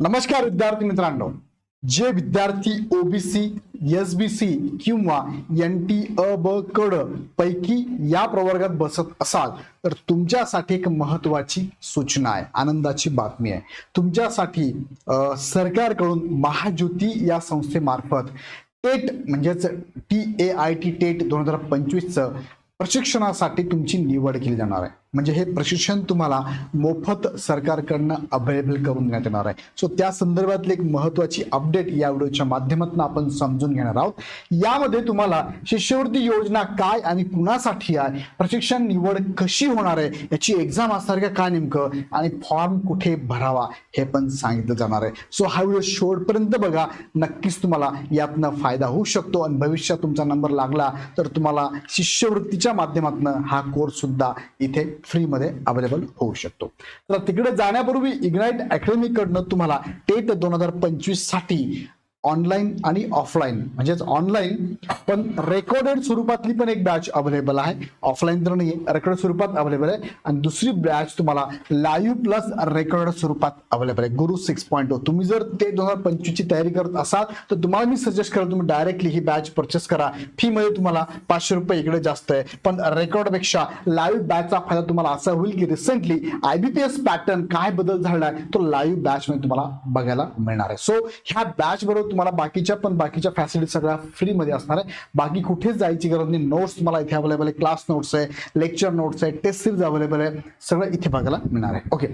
नमस्कार विद्यार्थी मित्रांनो. जे विद्यार्थी ओबीसी एस बी सी किंवा एन टी अ ब कड पैकी या प्रवर्गात बसत असाल तर तुमच्यासाठी एक महत्वाची सूचना आहे आनंदाची बातमी आहे. तुमच्यासाठी सरकारकडून महाज्योती या संस्थेमार्फत टेट म्हणजेच T A I T TET दोन हजार पंचवीसचं प्रशिक्षणासाठी तुमची निवड केली जाणार आहे. म्हणजे हे प्रशिक्षण तुम्हाला मोफत सरकारकडनं अवेलेबल करून देण्यात येणार आहे. सो त्या संदर्भातली एक महत्वाची अपडेट या व्हिडिओच्या माध्यमातून आपण समजून घेणार आहोत. यामध्ये तुम्हाला शिष्यवृत्ती योजना काय आणि कुणासाठी आहे प्रशिक्षण निवड कशी होणार आहे याची एक्झाम असणार का काय नेमकं आणि फॉर्म कुठे भरावा हे पण सांगितलं जाणार आहे. सो हा व्हिडिओ शेवटपर्यंत बघा. नक्कीच तुम्हाला यातनं फायदा होऊ शकतो आणि भविष्यात तुमचा नंबर लागला तर तुम्हाला शिष्यवृत्तीच्या माध्यमातून हा कोर्स सुद्धा इथे फ्रीमध्ये अवेलेबल होऊ शकतो. तर तिकडे जाण्यापूर्वी इग्नाइट अकॅडमी कडनं तुम्हाला टेट दोन हजार पंचवीससाठी ऑनलाईन आणि ऑफलाईन म्हणजेच ऑनलाईन पण रेकॉर्डेड स्वरूपातली पण एक बॅच अवेलेबल आहे. ऑफलाईन तर नाही रेकॉर्ड स्वरूपात अवेलेबल आहे. आणि दुसरी बॅच तुम्हाला लाईव्ह प्लस रेकॉर्ड स्वरूपात अवेलेबल आहे. गुरु सिक्स पॉईंट ओ तुम्ही जर ते दोन हजार पंचवीसची तयारी करत असाल तर तुम्हाला मी सजेस्ट करेल तुम्ही डायरेक्टली ही बॅच परचेस करा. फी मध्ये तुम्हाला पाचशे रुपये इकडे जास्त आहे. पण रेकॉर्डपेक्षा लाईव्ह बॅचचा फायदा तुम्हाला असा होईल की रिसेंटली आयबीपीएस पॅटर्न काय बदल झाला आहे तो लाईव्ह बॅचमध्ये तुम्हाला बघायला मिळणार आहे. सो ह्या बॅच बरोबर तुम्हाला बाकीच्या पण बाकीच्या फॅसिलिटी सगळ्या फ्रीमध्ये असणार आहे. बाकी कुठेच जायची गरज नाही. नोट्स तुम्हाला इथे अवेलेबल आहे. क्लास नोट्स आहे. लेक्चर नोट्स आहे. टेस्ट सिरीज अवेलेबल आहे. सगळं इथे बघायला मिळणार आहे. ओके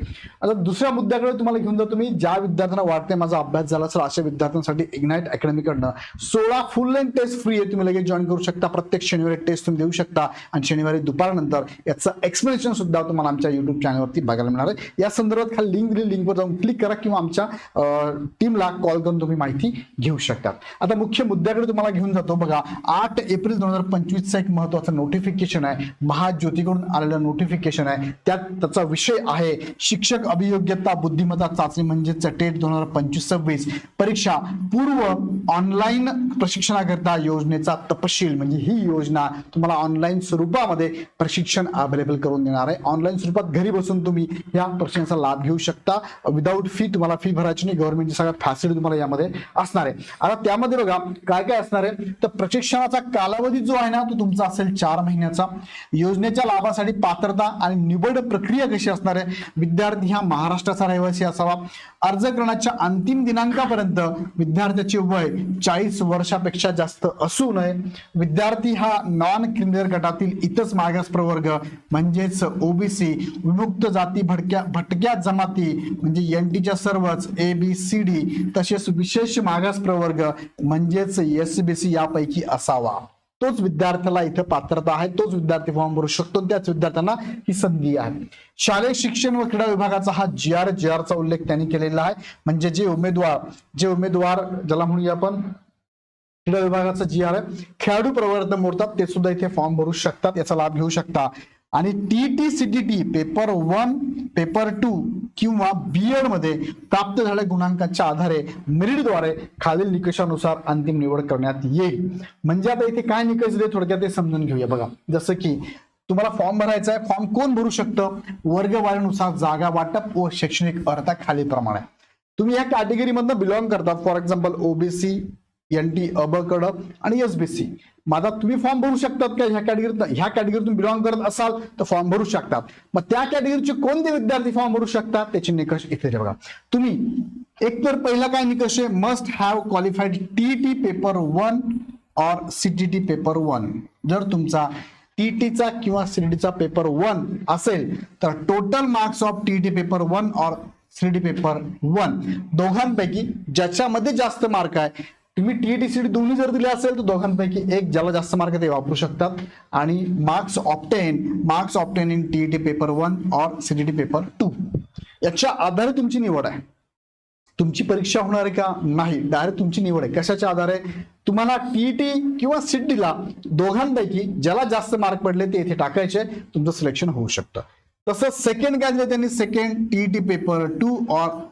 आता दुसऱ्या मुद्द्याकडे तुम्हाला घेऊन जातो मी ज्या विद्यार्थ्यांना वाटते माझा अभ्यास झाला असेल अशा विद्यार्थ्यांसाठी इग्नाइट अकॅडमीकडनं सोळा फुल लेन टेस्ट फ्री आहे. तुम्ही लगेच जॉईन करू शकता. प्रत्येक शनिवारी टेस्ट तुम्ही देऊ शकता. आणि शनिवारी दुपारनंतर याचं एक्सप्लेनेशन सुद्धा तुम्हाला आमच्या युट्यूब चॅनलवरती बघायला मिळणार आहे. या संदर्भात खाली लिंक दिली लिंकवर जाऊन क्लिक करा किंवा आमच्या टीमला कॉल करून तुम्ही माहिती घेऊ शकतात. आता मुख्य मुद्द्याकडे तुम्हाला घेऊन जातो. बघा आठ एप्रिल दोन हजार पंचवीसचा एक महत्वाचं नोटिफिकेशन आहे. महाज्योतीकडून आलेलं नोटिफिकेशन आहे. त्यात त्याचा विषय आहे शिक्षक अभियोग्यता बुद्धिमत्ता चाचणी म्हणजेच टेट दोन हजार पंचवीस सव्वीस. परीक्षा पूर्व ऑनलाईन प्रशिक्षणाकरता योजनेचा तपशील म्हणजे ही योजना तुम्हाला ऑनलाईन स्वरूपामध्ये प्रशिक्षण अवेलेबल करून देणार आहे. ऑनलाईन स्वरूपात घरी बसून तुम्ही या प्रशिक्षणाचा लाभ घेऊ शकता. विदाऊट फी तुम्हाला फी भरायची नाही. गव्हर्नमेंटची सगळ्या फॅसिलिटी तुम्हाला यामध्ये असणार आहे. आता त्यामध्ये बघा काय काय असणार आहे? तर प्रशिक्षणाचा कालावधी जो आहे ना तो तुमचा असेल चार महिन्याचा. योजनेच्या लाभासाठी पात्रता आणि निवड प्रक्रिया कशी असणार आहे? विद्यार्थी हा महाराष्ट्राचा रहिवासी असावा. अर्ज करण्याच्या अंतिम दिनांकापर्यंत विद्यार्थ्याचे वय चाळीस वर्षापेक्षा जास्त असू नये. विद्यार्थी हा नॉन क्रिमिनल गटातील इतर मागास प्रवर्ग म्हणजेच ओबीसी विमुक्त जाती भटक्या भटक्या जमाती म्हणजे एन टीच्या सर्वच ए बी सी डी तसेच विशेष मागास प्रवर्ग म्हणजेच एस बी सी यापैकी असावा. तोच विद्यार्थ्याला इथं पात्रता आहे. तोच विद्यार्थी फॉर्म भरू शकतो. त्याच विद्यार्थ्यांना ही संधी आहे. शालेय शिक्षण व क्रीडा विभागाचा हा जी आर जी आरचा उल्लेख त्यांनी केलेला आहे. म्हणजे जे उमेदवार जे उमेदवार ज्याला म्हणूया आपण क्रीडा विभागाचा जी आर आहे खेळाडू प्रवर्तन मोडतात ते सुद्धा इथे फॉर्म भरू शकतात. याचा लाभ घेऊ शकता. आणि T T C T T paper one paper two किंवा बी एडमध्ये प्राप्त झालेल्या गुणांकाच्या आधारे मेरिटद्वारे खालील निकषानुसार अंतिम निवड करण्यात येईल. म्हणजे आता इथे काय निकष दिले थोडक्यात ते समजून घेऊया. बघा जसं की तुम्हाला फॉर्म भरायचा आहे फॉर्म कोण भरू शकतं? वर्गवारीनुसार जागा वाटप व शैक्षणिक अर्थ खालीलप्रमाणे. आहे. तुम्ही या कॅटेगरीमधनं बिलॉंग करतात. For example OBC N T अबकड आणि एसबीसी माझा तुम्ही फॉर्म भरू शकतात का? ह्या कॅटेगरीत ह्या कॅटेगरीतून बिलॉंग करत असाल तर फॉर्म भरू शकतात. मग त्या कॅटेगरीचे कोणते विद्यार्थी फॉर्म भरू शकतात? त्याचे निकष इथे बघा. तुम्ही एक तर पहिला काय निकष आहे? Must have qualified T T paper one or CTT paper one जर तुमचा टीटीचा किंवा सीटीचा पेपर वन असेल तर total marks of TT paper one or CT paper one दोघांपैकी ज्याच्यामध्ये जास्त मार्क आहे तुम्ही टीईटी डी दोन्ही जर दिले असेल तर दोघांपैकी एक ज्याला जास्त मार्क ते वापरू शकतात. आणि marks obtain marks obtain in TET paper one or CTT paper two याच्या आधारे तुमची निवड आहे. तुमची परीक्षा होणार आहे का? नाही. डायरेक्ट तुमची निवड आहे. कशाच्या आधारे? तुम्हाला टीईटी किंवा सीटीला दोघांपैकी ज्याला जास्त मार्क पडले ते इथे टाकायचे. तुमचं सिलेक्शन होऊ शकतं. तसं सेकंड काय त्यांनी? Second TET paper two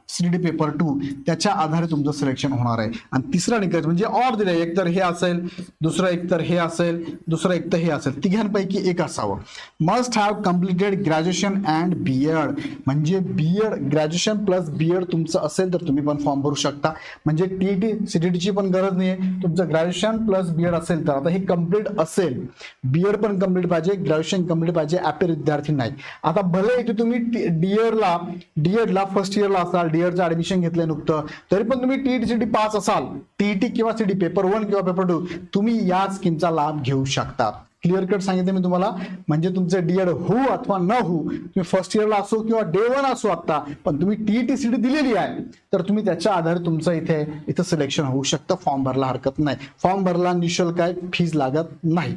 C CD paper two त्याच्या आधारे तुमचं सिलेक्शन होणार आहे. आणि तिसरा निकष म्हणजे ऑर दिलं एक तर हे असेल दुसरं एक तर हे असेल दुसरं एक तर हे असेल. तिघांपैकी एक असावं. Must have completed graduation and B Ed म्हणजे B Ed graduation plus B Ed तुमचं असेल तर तुम्ही पण फॉर्म भरू शकता. म्हणजे टी टी सी डी टीची पण गरज नाही आहे तुमचं ग्रॅज्युएशन प्लस बीएड असेल तर आता हे कंप्लीट असेल. बी एड पण कंप्लीट पाहिजे ग्रॅज्युएशन कंप्लीट पाहिजे ॲपेर विद्यार्थी नाही आता भले इथे तुम्ही डी एडला डी एडला फर्स्ट इयरला असाल डीएडचं ऍडमिशन घेतलंय नुकतं. तरी पण तुम्ही टीईटी सीटी पास असाल टीईटी किंवा सीडी पेपर वन किंवा पेपर टू तुम्ही या स्कीमचा लाभ घेऊ शकता. क्लिअर कट सांगितलं मी तुम्हाला. म्हणजे तुमचे डीएड हो अथवा न हो तुम्ही फर्स्ट इयरला असो किंवा डे वन असो आता पण तुम्ही टीईटी सीटी दिलेली आहे तर तुम्ही त्याच्या आधारे तुमचं इथे इथं सिलेक्शन होऊ शकतं. फॉर्म भरला हरकत नाही. फॉर्म भरला निशुल्क आहे फीज लागत नाही.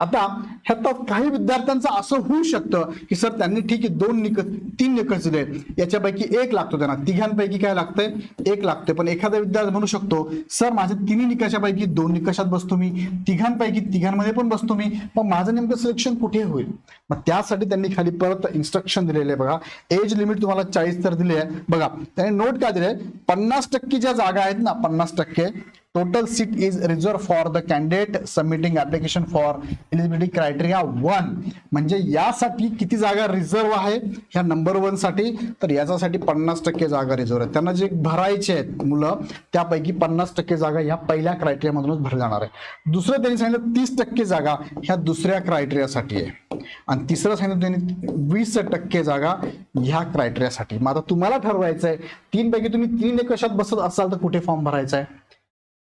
आता ह्यात काही विद्यार्थ्यांचं असं होऊ शकतं की सर त्यांनी ठीक आहे दोन निकष तीन निकष दिले याच्यापैकी एक लागतो त्यांना. तिघांपैकी काय लागतंय? एक लागतंय. पण एखादा विद्यार्थी म्हणू शकतो सर माझ्या तिन्ही निकषापैकी दोन निकषात बसतो मी. तिघांपैकी तिघांमध्ये पण बसतो मी. पण माझं नेमकं सिलेक्शन कुठे होईल? मग त्यासाठी त्यांनी खाली परत इन्स्ट्रक्शन दिलेले आहे बघा. एज लिमिट तुम्हाला चाळीस तर दिले आहे. बघा त्यांनी नोट काय दिले पन्नास टक्के ज्या जागा आहेत ना पन्नास टक्के. Total seat is reserve for the candidate submitting application for eligibility criteria one म्हणजे यासाठी किती जागा रिझर्व आहे? ह्या नंबर वनसाठी. तर याच्यासाठी पन्नास टक्के जागा रिझर्व आहेत. त्यांना जे भरायचे आहेत मुलं त्यापैकी पन्नास टक्के जागा ह्या पहिल्या क्रायटेरियामधूनच भरली जाणार आहे. दुसरं त्यांनी सांगितलं तीस टक्के जागा ह्या दुसऱ्या क्रायटेरियासाठी आहे. आणि तिसरं सांगितलं त्यांनी वीस टक्के जागा ह्या क्रायटेरियासाठी मग आता तुम्हाला ठरवायचं आहे तीन पैकी तुम्ही तीन कशात बसत असाल तर कुठे फॉर्म भरायचा आहे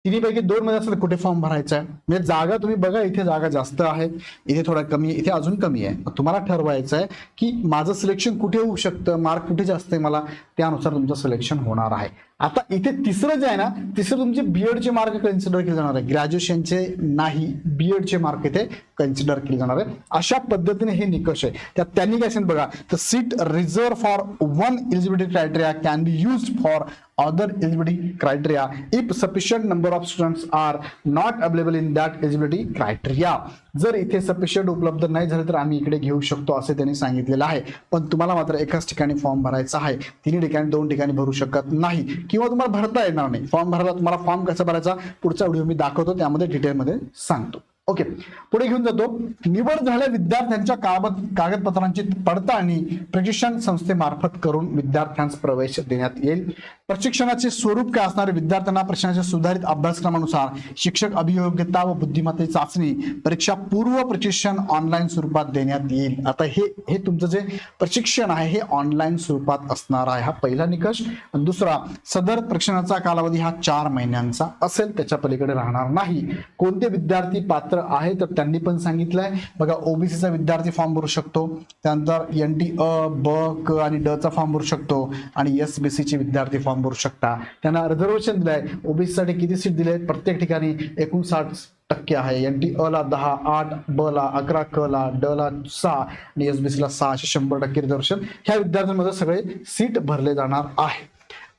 तिन्हीपैकी दोन मध्ये असेल तर कुठे फॉर्म भरायचा आहे म्हणजे जागा तुम्ही बघा इथे जागा जास्त आहे इथे थोडा कमी इथे अजून कमी आहे. तुम्हाला ठरवायचं आहे की माझं सिलेक्शन कुठे होऊ शकतं? मार्क कुठे जास्त आहे मला? त्यानुसार तुमचं सिलेक्शन होणार आहे. आता इथे तिसरं जे आहे ना तिसरं तुमचे बीएडचे मार्क कन्सिडर केले जाणार आहे. ग्रॅज्युएशनचे नाही बीएडचे मार्क इथे कन्सिडर केले जाणार आहे. अशा पद्धतीने हे निकष आहे. त्यात त्यांनी काय सांगितलं बघा तर seat reserve for one eligibility criteria can be use for other eligibility criteria if sufficient number of students are not available in that eligibility criteria. जर इथे सफिशियंट उपलब्ध नाही झाले तर आम्ही इकडे घेऊ शकतो असे त्यांनी सांगितलेलं आहे. पण तुम्हाला मात्र एकाच ठिकाणी फॉर्म भरायचा आहे. तिन्ही ठिकाणी दोन ठिकाणी भरू शकत नाही. किंवा तुम्हाला भरता येणार नाही. फॉर्म भरला तुम्हाला फॉर्म कसा भरायचा? पुढचा व्हिडिओ मी दाखवतो त्यामध्ये डिटेलमध्ये सांगतो. ओके पुढे घेऊन जातो. निवड झालेल्या विद्यार्थ्यांच्या कागद कागदपत्रांची पडताळणी प्रशिक्षण संस्थेमार्फत करून विद्यार्थ्यांस प्रवेश देण्यात येईल. प्रशिक्षणाचे स्वरूप काय असणार? विद्यार्थ्यांना प्रशिक्षणाच्या सुधारित अभ्यासक्रमानुसार शिक्षक अभियोग्यता व बुद्धिमत्तेची चाचणी परीक्षा पूर्व प्रशिक्षण ऑनलाईन स्वरूपात देण्यात येईल. आता हे हे तुमचं जे प्रशिक्षण आहे हे ऑनलाईन स्वरूपात असणार आहे. हा पहिला निकष. दुसरा सदर प्रशिक्षणाचा कालावधी हा चार महिन्यांचा असेल. त्याच्या पलीकडे राहणार नाही. कोणते विद्यार्थी पात्र आहे तर त्यांनी पण सांगितलंय. बघा ओबीसीचा विद्यार्थी फॉर्म भरू शकतो. त्यानंतर एन टी अ ब क आणि ड चा फॉर्म भरू शकतो. आणि एस बी सीचे विद्यार्थी फॉर्म भरू शकता. त्यांना रिझर्वेशन दिलंय. ओबीसी साठी किती सीट दिले प्रत्येक ठिकाणी एकोणसाठ टक्के आहे. एन टी अ ला दहा आठ ब ला अकरा क ला ड ला सहा आणि एस बी सी ला सहा असे शंभर टक्के रिझर्वेशन ह्या विद्यार्थ्यांमध्ये सगळे सीट भरले जाणार आहे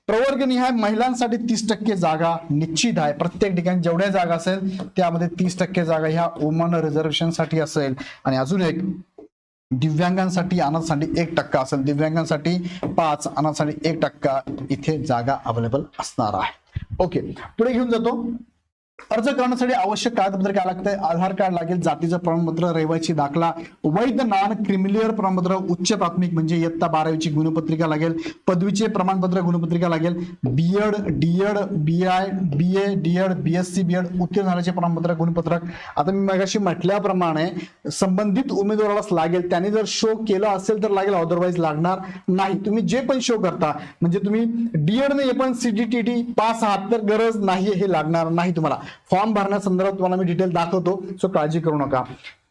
प्रवर्गनिहाय महिलांसाठी तीस टक्के जागा निश्चित आहे. प्रत्येक ठिकाणी जेवढ्या जागा असेल त्यामध्ये तीस टक्के जागा ह्या वुमन रिझर्वेशनसाठी असेल. आणि अजून एक दिव्यांगांसाठी अनाथसाठी एक टक्का असेल. दिव्यांगांसाठी पाच अनाथसाठी एक टक्का इथे जागा अवेलेबल असणार आहे. ओके पुढे घेऊन जातो. अर्ज करण्यासाठी आवश्यक कागदपत्र काय लागतंय. आधार कार्ड लागेल जातीचं प्रमाणपत्र रहिवासी दाखला वैध नॉन क्रिमिलियर प्रमाणपत्र उच्च प्राथमिक म्हणजे इयत्ता बारावीची गुणपत्रिका लागेल पदवीचे प्रमाणपत्र गुणपत्रिका लागेल. B Ed D Ed B I B A D Ed BSc B Ed उत्तीर्ण झाल्याचे प्रमाणपत्र गुणपत्रक. आता मी मगाशी म्हटल्याप्रमाणे संबंधित उमेदवारालाच लागेल त्याने जर शो केला असेल तर लागेल अदरवाईज लागणार नाही. तुम्ही जे पण शो करता म्हणजे तुम्ही डीएड ने पण सीडीटीटी पास आहात तर गरज नाही हे लागणार नाही तुम्हाला. फॉर्म भरण्यासंदर्भात तुम्हाला मी डिटेल दाखवतो सो काळजी करू नका.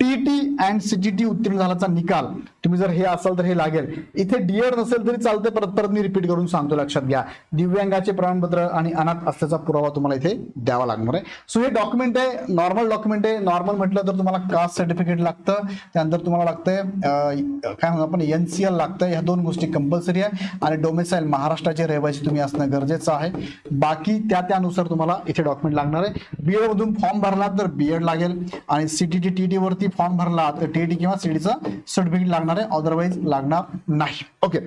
टीटी अँड सीटीटी उत्तीर्ण झाल्याचा निकाल. तुम्ही जर हे असाल तर हे लागेल. इथे डीएड नसेल तरी चालते परत परत मी रिपीट करून सांगतो लक्षात घ्या. दिव्यांगाचे प्रमाणपत्र आणि अनाथ असल्याचा पुरावा तुम्हाला इथे द्यावा लागणार आहे. सो हे डॉक्युमेंट आहे. नॉर्मल डॉक्युमेंट आहे. नॉर्मल म्हटलं तर तुम्हाला कास्ट सर्टिफिकेट लागतं. त्यानंतर तुम्हाला लागतंय काय म्हणतो आपण? एनसीएल लागतं ह्या दोन गोष्टी कंपल्सरी आहे. आणि डोमेसाईल महाराष्ट्राचे रहिवासी तुम्ही असणं गरजेचं आहे. बाकी त्या त्यानुसार तुम्हाला इथे डॉक्युमेंट लागणार आहे. बीएड मधून फॉर्म भरला तर बीएड लागेल. आणि सीटीटी टी वरती फॉर्म भरला तर टीईटी किंवा सीडीचं सर्टिफिकेट लागणार आहे. अदरवाईज लागणार नाही. ओके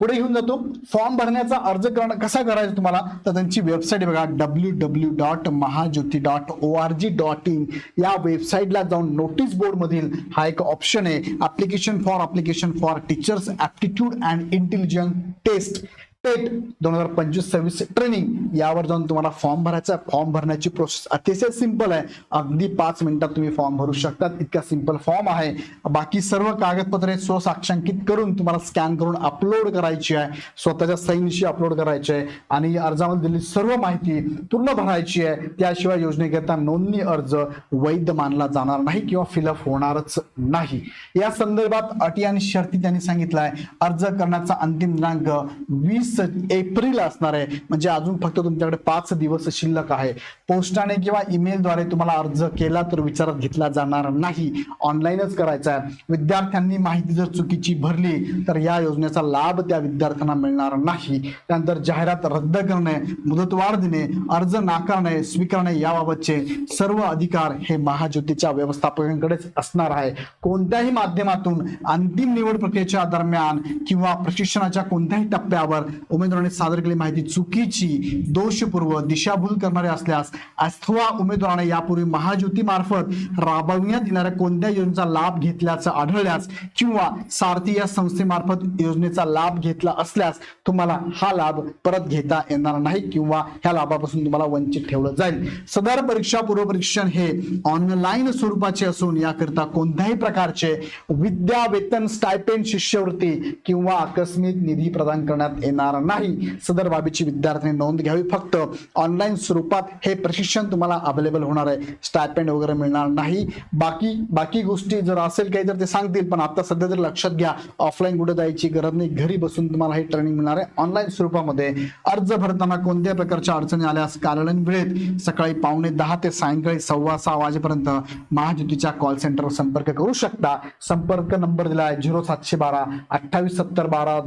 पुढे घेऊन जातो. फॉर्म भरण्याचा अर्ज करणं कसा करायचा तुम्हाला? तर त्यांची वेबसाईट बघा. W W dot Mahajyoti dot O R G dot in या वेबसाईटला जाऊन नोटीस बोर्ड मधील हा एक ऑप्शन आहे. Application for application for teachers aptitude and intelligence test TET दोन हजार पंचवीस सव्वीस ट्रेनिंग यावर जाऊन तुम्हाला फॉर्म भरायचा फॉर्म भरण्याची प्रोसेस अतिशय सिंपल आहे. अगदी पाच मिनिटात तुम्ही फॉर्म भरू शकतात. इतका सिंपल फॉर्म आहे. बाकी सर्व कागदपत्रे स्वसाक्षांकित करून तुम्हाला स्कॅन करून अपलोड करायची आहे. स्वतःच्या सैनशी अपलोड करायची आहे. आणि अर्जामध्ये दिलेली सर्व माहिती पूर्ण भरायची आहे. त्याशिवाय योजनेकरता नोंदणी अर्ज वैध मानला जाणार नाही किंवा फिलअप होणारच नाही. या संदर्भात अटी आणि शर्ती त्यांनी सांगितलं आहे अर्ज करण्याचा अंतिम दिनांक वीस एप्रिल असणार आहे. म्हणजे अजून फक्त तुमच्याकडे पाच दिवस शिल्लक आहे. पोस्टाने किंवा ईमेलद्वारे तुम्हाला अर्ज केला तर विचारात घेतला जाणार नाही. ऑनलाईनच करायचा आहे. विद्यार्थ्यांनी माहिती जर चुकीची भरली तर या योजनेचा लाभ त्या विद्यार्थ्यांना मिळणार नाही. त्यानंतर जाहिरात रद्द करणे मुदतवाढ देणे अर्ज नाकारणे स्वीकारणे याबाबतचे सर्व अधिकार हे महाज्योतीच्या व्यवस्थापकांकडेच असणार आहे. कोणत्याही माध्यमातून अंतिम निवड प्रक्रियेच्या दरम्यान किंवा प्रशिक्षणाच्या कोणत्याही टप्प्यावर उमेदवाराने सादर केलेली माहिती चुकीची दोषपूर्व दिशाभूल करणारे असल्यास अथवा उमेदवाराने यापूर्वी महाज्योती मार्फत राबविण्यात येणाऱ्या कोणत्या योजनेचा लाभ घेतल्याचं आढळल्यास किंवा सारथी या संस्थेमार्फत योजनेचा लाभ घेतला असल्यास तुम्हाला हा लाभ परत घेता येणार नाही किंवा ह्या लाभापासून तुम्हाला वंचित ठेवलं जाईल. सदर परीक्षा पूर्व परीक्षण हे ऑनलाईन स्वरूपाचे असून याकरिता कोणत्याही प्रकारचे विद्या वेतन स्टायपेंड शिष्यवृत्ती किंवा आकस्मिक निधी प्रदान करण्यात येणार नाही. सदर बाबीची विद्यार्थ्यांनी नोंद घ्यावी. फक्त ऑनलाईन स्वरूपात हे प्रशिक्षण तुम्हाला अवेलेबल होणार आहे. स्टायपेंड वगैरे मिळणार नाही. बाकी बाकी गोष्टी जर असेल काही तर ते सांगतील पण आता सध्या तरी लक्षात घ्या. ऑफलाईन कुठे जायची गरज नाही. घरी बसून तुम्हाला हे ट्रेनिंग मिळणार आहे. ऑनलाईन स्वरूपामध्ये अर्ज भरताना कोणत्या प्रकारच्या अडचणी आल्यास कार्यालयीन वेळेत सकाळी पावणे दहा ते सायंकाळी सव्वा सहा वाजेपर्यंत महाज्योतीच्या कॉल सेंटरवर संपर्क करू शकता. संपर्क नंबर दिला आहे झिरो सातशे बारा अठ्ठावीस सत्तर बारा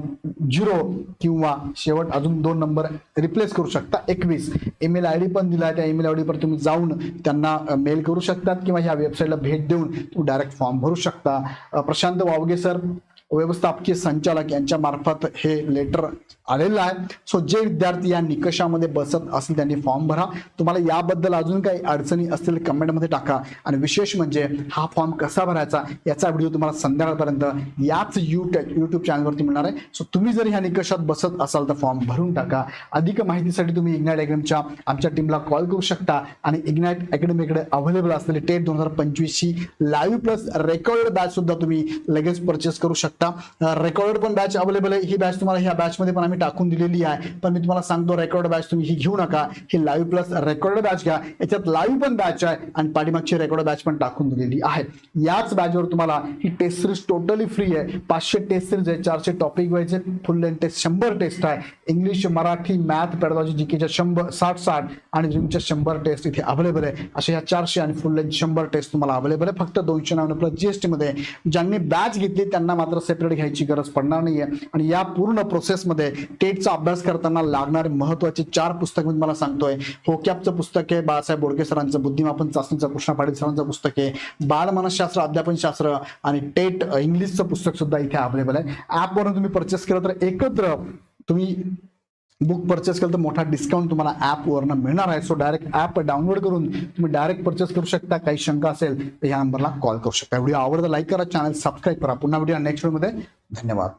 झिरो किंवा शेवट अजून दोन नंबर रिप्लेस करू शकता. एकवीस. ईमेल आय डी पण दिला आहे त्या ईमेल आय डीवर तुम्ही जाऊन त्यांना मेल करू शकतात किंवा ह्या वेबसाईटला भेट देऊन तुम्ही डायरेक्ट फॉर्म भरू शकता. प्रशांत वावगे सर व्यवस्थापकीय संचालक यांच्या मार्फत हे लेटर आलेलं आहे. सो जे विद्यार्थी या निकषामध्ये बसत असतील त्यांनी फॉर्म भरा. तुम्हाला याबद्दल अजून काही अडचणी असतील कमेंटमध्ये टाका. आणि विशेष म्हणजे हा फॉर्म कसा भरायचा याचा व्हिडिओ तुम्हाला संध्याकाळपर्यंत याच युट्यूब युट्यूब चॅनलवरती मिळणार आहे. सो तुम्ही जर ह्या निकषात बसत असाल तर फॉर्म भरून टाका. अधिक माहितीसाठी तुम्ही इग्नाइट अकॅडमीच्या आमच्या टीमला कॉल करू शकता. आणि इग्नाइट अकॅडमीकडे अवेलेबल असलेले टेट दोन हजार पंचवीसची लाईव्ह प्लस रेकॉर्ड बॅच सुद्धा तुम्ही लगेच परचेस करू शकता. रेकॉर्ड पण बॅच अवेलेबल आहे. ही बॅच तुम्हाला ह्या बॅचमध्ये पण आम्ही टाकून दिलेली आहे. पण मी तुम्हाला सांगतो रेकॉर्ड बॅच तुम्ही ही घेऊ नका. ही लाईव्ह प्लस रेकॉर्ड बॅच घ्या. याच्यात लाईव्ह पण बॅच आहे आणि पाठीमागची रेकॉर्ड बॅच पण टाकून दिलेली आहे. याच बॅचवर तुम्हाला ही टेस्ट सिरीज टोटली फ्री आहे. पाचशे टेस्ट सिरीज आहे चारशे टॉपिक व्हायचे. फुल लेन टेस्ट शंभर टेस्ट आहे. इंग्लिश मराठी मॅथ पॅडॉलॉजी जीकेच्या शंभर साठ साठ आणि ड्रीमच्या शंभर टेस्ट इथे अवेलेबल आहे. अशा ह्या चारशे आणि फुल लेन शंभर टेस्ट तुम्हाला अवेलेबल आहे. फक्त दोनशे नव्याण्णव प्लस जीएसटी मध्ये. ज्यांनी बॅच घेतली त्यांना मात्र सेपरेट घ्यायची गरज पडणार नाहीये. आणि या पूर्ण प्रोसेसमध्ये टेटचा अभ्यास करताना लागणारे महत्त्वाचे चार पुस्तक मी तुम्हाला सांगतोय. होकॅपचं पुस्तक आहे बाळासाहेब बोडके सरांचं बुद्धिमापन चाचणीचं कृष्णा पाटील सरांचं पुस्तक आहे बाल मनशास्त्र अध्यापन शास्त्र आणि टेट इंग्लिशचं पुस्तक सुद्धा इथे अवेलेबल आहे. ऍपवरून तुम्ही परचेस केलं तर एकत्र तुम्ही बुक परचेस केलं तर मोठा डिस्काउंट तुम्हाला ॲपवरनं मिळणार आहे. सो डायरेक्ट ॲप डाउनलोड करून तुम्ही डायरेक्ट परचेस करू शकता. काही शंका असेल तर या नंबरला कॉल करू शकता. व्हिडिओ आवडता लाईक करा. चॅनल सबस्क्राईब करा. पुन्हा व्हिडिओ नेक्स्ट व्हिडिओमध्ये धन्यवाद.